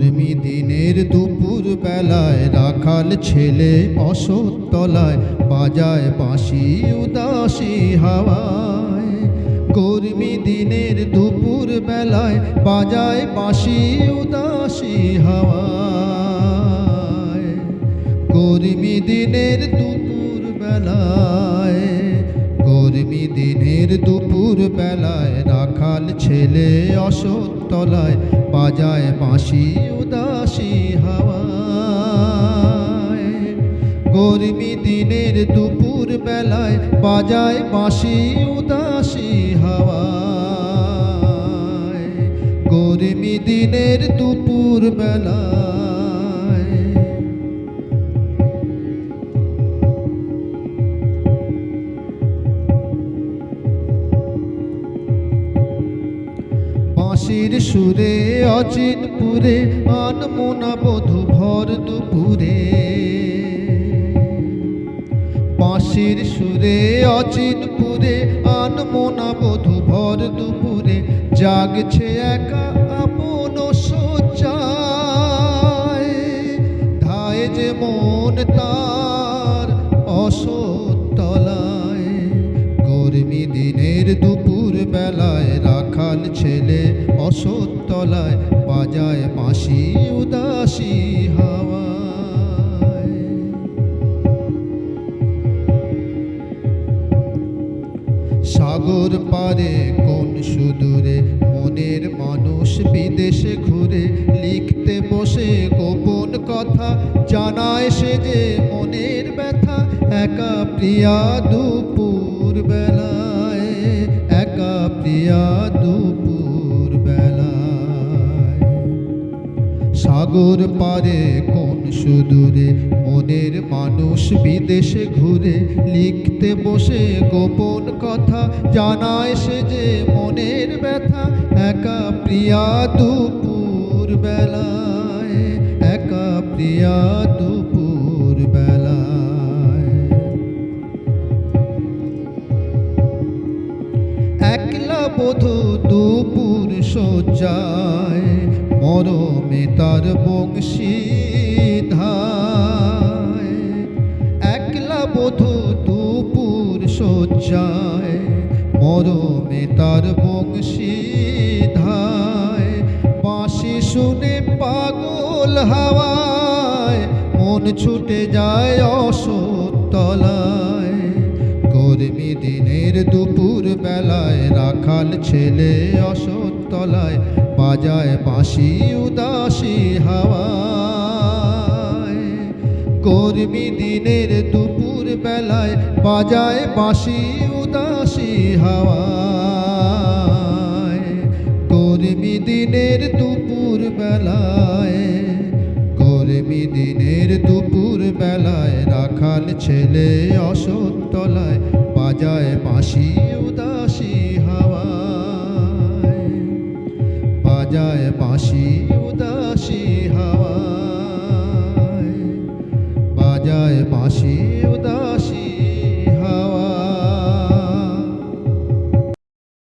গরমি দিনের দুপুর বেলায় রাখাল ছেলে অসতলায় বাজায় বাঁশি উদাসী হাওয়ায়। গরমি দিনের দুপুর বেলায় বাজায় বাঁশি উদাসী হাওয়ায়। গরমি দিনের দুপুর বেলায় বেলায় রাখাল ছেলে অসতলায় বাজায় বাঁশি উদাসী হাওয়ায়। গরমি দিনের দুপুর বেলায় বাজায় বাঁশি উদাসী হাওয়ায়। গরমি দিনের দুপুর বেলায় বাঁশির সুরে অচিনপুরে আনমোনা বধু ভর দুপুরে। বাঁশির সুরে অচিনপুরে আনমোনা বধু ভর দুপুরে। জাগছে একা আপন সোচায় ধায় যে মন তার অসতলায় গরমি দিনের দুপুর অসতলায় বাজায় বাঁশি উদাসী হাওয়ায়। সাগর পারে কোন সুদূরে মনের মানুষ বিদেশে ঘুরে লিখতে বসে গোপন কথা জানায় সে যে মনের ব্যথা, একা প্রিয়া দুপুর বেলায় একা প্রিয়া দুপুর সাগর পারে কোন সুদূরে, মনের মানুষ বিদেশে ঘুরে, লিখতে বসে গোপন কথা জানায় সে যে মনের ব্যথা। একা প্রিয়া দুপুর বেলায়, একা প্রিয়া দুপুর বেলায়। একলা বধূ দুপুর সজ্জায় মরমে তার বংশী একলা বধূ দুপুর সজ্জায় মরমে তার বংশী ধায়। বাঁশি শুনে পাগল হাওয়ায়, মন ছুটে যায় অসতলায় গরমি দিনের দুপুর বেলায়, রাখাল ছেলে অসতলায় বাজায় বাঁশি উদাসী হাওয়ায়। গরমি দিনের দুপুর বেলায় বাজায় বাঁশি উদাসী হাওয়ায়। গরমি দিনের দুপুর বেলায় গরমি দিনের দুপুর বেলায় রাখাল ছেলে অসতলায় বাজায় বাঁশি বাজায় বাঁশি উদাসী হাওয়ায়। বাজায় বাঁশি